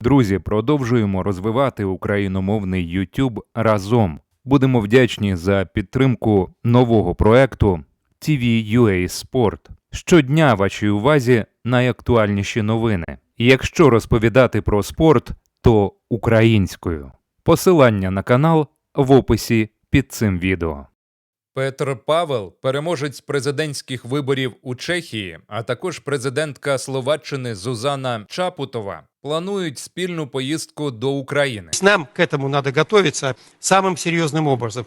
Друзі, продовжуємо розвивати україномовний YouTube разом. Будемо вдячні за підтримку нового проекту TV.UA Sport. Щодня вашій увазі найактуальніші новини. Якщо розповідати про спорт, то українською. Посилання на канал в описі під цим відео. Петр Павел, переможець президентських виборів у Чехії, а також президентка Словаччини Зузана Чапутова планують спільну поїздку до України. Нам к этому надо готовиться самым серьезным образом.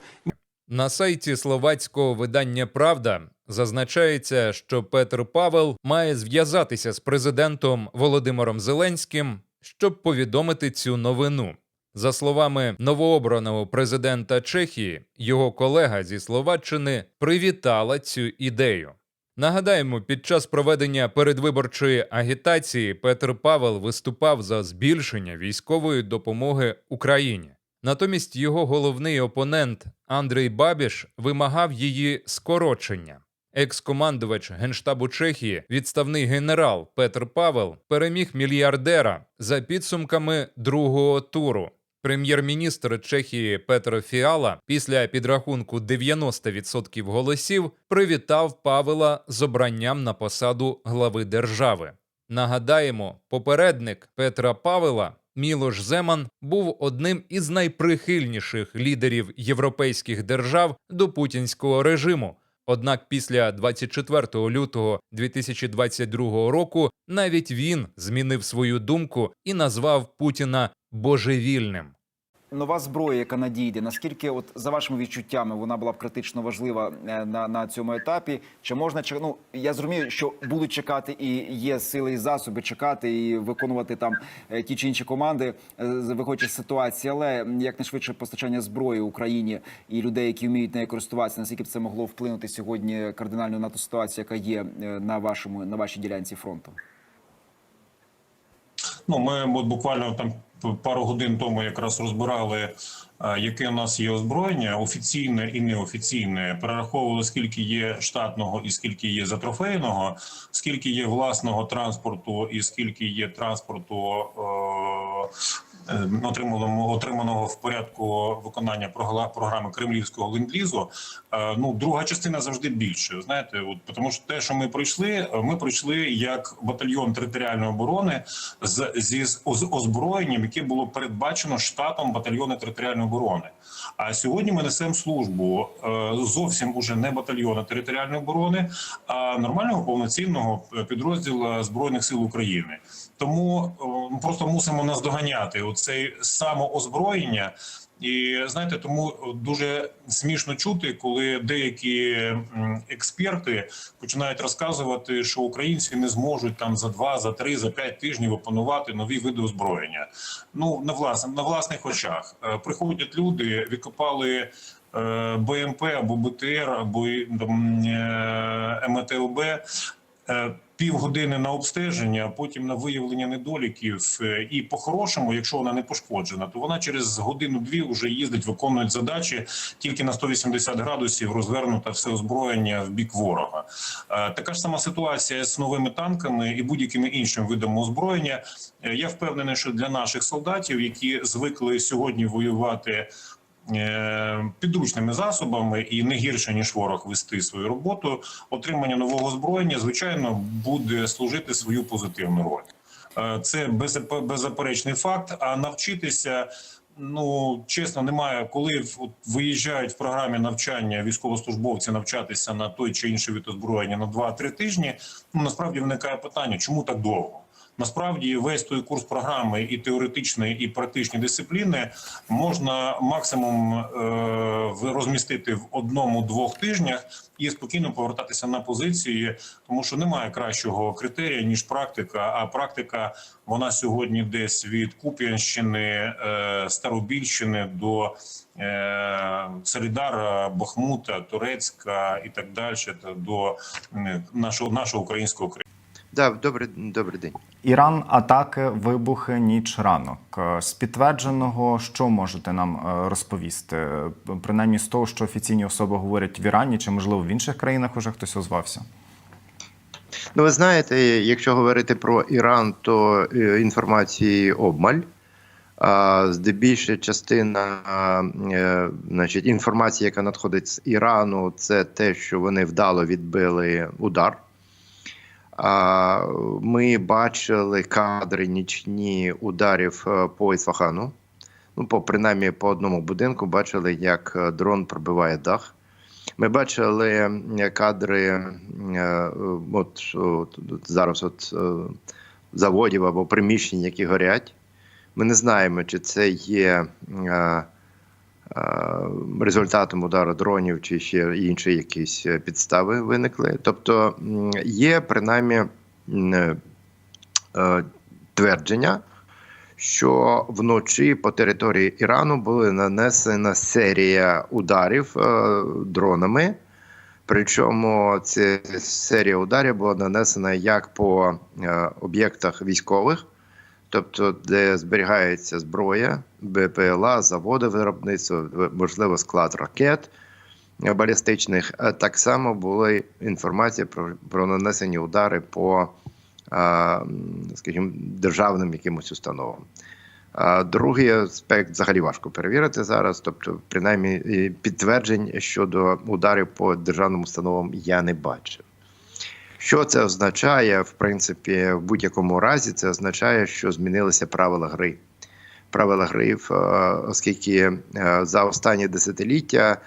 На сайті словацького видання Правда зазначається, що Петр Павел має зв'язатися з президентом Володимиром Зеленським, щоб повідомити цю новину. За словами новообраного президента Чехії, його колега зі Словаччини привітала цю ідею. Нагадаємо, під час проведення передвиборчої агітації Петр Павел виступав за збільшення військової допомоги Україні. Натомість його головний опонент Андрій Бабіш вимагав її скорочення. Екс-командувач генштабу Чехії, відставний генерал Петр Павел, переміг мільярдера за підсумками другого туру. Прем'єр-міністр Чехії Петро Фіала після підрахунку 90% голосів привітав Павела з обранням на посаду глави держави. Нагадаємо, попередник Петра Павела Мілош Земан був одним із найприхильніших лідерів європейських держав до путінського режиму. Однак після 24 лютого 2022 року навіть він змінив свою думку і назвав Путіна божевільним. Нова зброя, яка надійде, наскільки, от за вашими відчуттями, вона була б критично важлива е, на, на цьому етапі? Чи можна ну, я зрозумію, що будуть чекати і є сили і засоби чекати і виконувати там е, ті чи інші команди, е, виходячи з ситуації, але якнайшвидше постачання зброї Україні і людей, які вміють нею користуватися, наскільки б це могло вплинути сьогодні кардинально на ту ситуацію, яка є на вашому на вашій ділянці фронту? Ну, ми от буквально там пару годин тому якраз розбирали, е, яке у нас є озброєння, офіційне і неофіційне. Перераховували, скільки є штатного і скільки є затрофейного, скільки є власного транспорту і скільки є транспорту. е, Отриманого отриманого в порядку виконання програми кремлівського ленд-лізу. Е, Ну, друга частина завжди більше. Знаєте, от тому що те, що ми пройшли, е, ми пройшли як батальйон територіальної оборони з зі з озброєнням, яке було передбачено штатом батальйону територіальної оборони. А сьогодні ми несемо службу е, зовсім уже не батальйону територіальної оборони, а нормального повноцінного підрозділу збройних сил України. Тому е, просто мусимо наздоганяти оцей самоозброєння. І знаєте, тому дуже смішно чути, коли деякі експерти починають розказувати, що українці не зможуть там за два, за три, за п'ять тижнів опанувати нові види озброєння. Ну на власне на власних очах Е, приходять люди, відкопали. е, БМП або БТР, або е, МТЛБ півгодини на обстеження, а потім на виявлення недоліків. Е, І по-хорошому, якщо вона не пошкоджена, то вона через годину-дві вже їздить, виконує задачі тільки на 180 градусів розвернута все озброєння в бік ворога. Е, Така ж сама ситуація з новими танками і будь-якими іншими видами озброєння. Е, Я впевнений, що для наших солдатів, які звикли сьогодні воювати підручними засобами і не гірше ніж ворог вести свою роботу. Отримання нового озброєння, звичайно, буде служити свою позитивну роль. Е, Це беззапе- беззаперечний факт. А навчитися. Ну чесно, немає коли виїжджають в програмі навчання військовослужбовці навчатися на той чи інший вид озброєння на 2-3 тижні. Ну насправді виникає питання, чому так довго? Насправді весь той курс програми і теоретичної, і практичні дисципліни можна максимум е, розмістити в одному-двох тижнях і спокійно повертатися на позиції, тому що немає кращого критерія ніж практика. А практика вона сьогодні десь від Куп'янщини, е, Старобільщини до е, Солідара, Бахмута, Турецька і так далі, до нашого нашого українського краю. Да, добрий, добрий день. Іран, атаки, вибухи, ніч ранок. Е, З підтвердженого, що можете нам е, розповісти? Е, Принаймні з того, що офіційні особи говорять в Ірані, чи можливо в інших країнах уже хтось озвався? Ну, ви знаєте, якщо говорити про Іран, то інформації обмаль. Здебільша частина значить, інформації, яка надходить з Ірану, це те, що вони вдало відбили удар. Ми бачили кадри нічні ударів е, по Ісфахану. Ну, по принаймні по одному будинку бачили, як е, дрон пробиває дах. Ми бачили е, кадри, от, от, зараз от, заводів або приміщень, які горять. Ми не знаємо, чи це є е, результатом удару дронів, чи ще інші якісь е, підстави виникли. Тобто є принаймні е, е, твердження, що вночі по території Ірану була нанесена серія ударів дронами. Причому ця серія ударів була нанесена як по об'єктах військових, тобто де зберігається зброя, БПЛА, заводи виробництва, можливо, склад ракет е, балістичних. А так само була інформація про, про нанесені удари по, е, скажімо, державним якимось установам. А другий аспект взагалі важко перевірити зараз. Тобто, принаймні, підтверджень щодо ударів по державним установам я не бачив. Що це означає, в принципі, в будь-якому разі, це означає, що змінилися правила гри. Правила гри, е, оскільки е, за останні десятиліття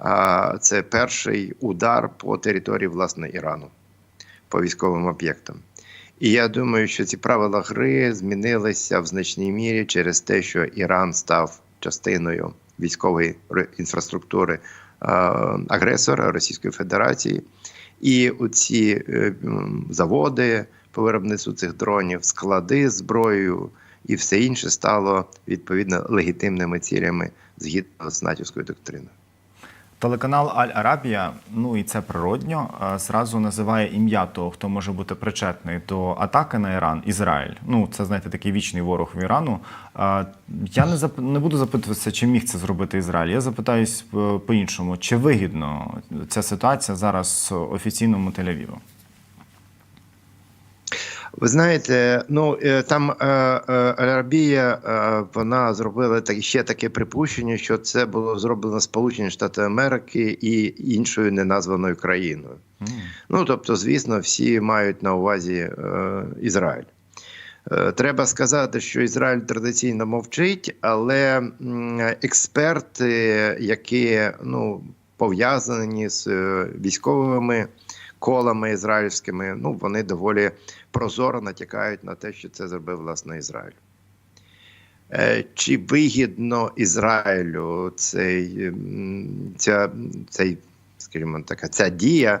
е, це перший удар по території власне Ірану, по військовим об'єктам. І я думаю, що ці правила гри змінилися в значній мірі через те, що Іран став частиною військової інфраструктури агресора Російської Федерації. І оці е, заводи по виробництву цих дронів, склади зброєю і все інше стало відповідно легітимними цілями згідно з натівською доктриною. Телеканал Аль Арабія, ну і це природньо, е, зразу називає ім'я того, хто може бути причетний до атаки на Іран, Ізраїль. Ну, це знаєте, такий вічний ворог в Ірану. Е, Я не зап... не буду запитуватися, чи міг це зробити Ізраїль. Я запитаюсь е, по-іншому, чи вигідно ця ситуація зараз офіційному Тель-Авіву? Ви знаєте, ну е, там е, е, Арабія вона зробила так ще таке припущення, що це було зроблено Сполучені Штати Америки і іншою неназваною країною. Ну тобто, звісно, всі мають на увазі е, Ізраїль. Треба сказати, що Ізраїль традиційно мовчить, але експерти, які ну, пов'язані з військовими колами ізраїльськими, ну вони доволі прозоро натякають на те, що це зробив власне Ізраїль. Е, Чи вигідно Ізраїлю цей, ця, цей, скажімо така, ця дія?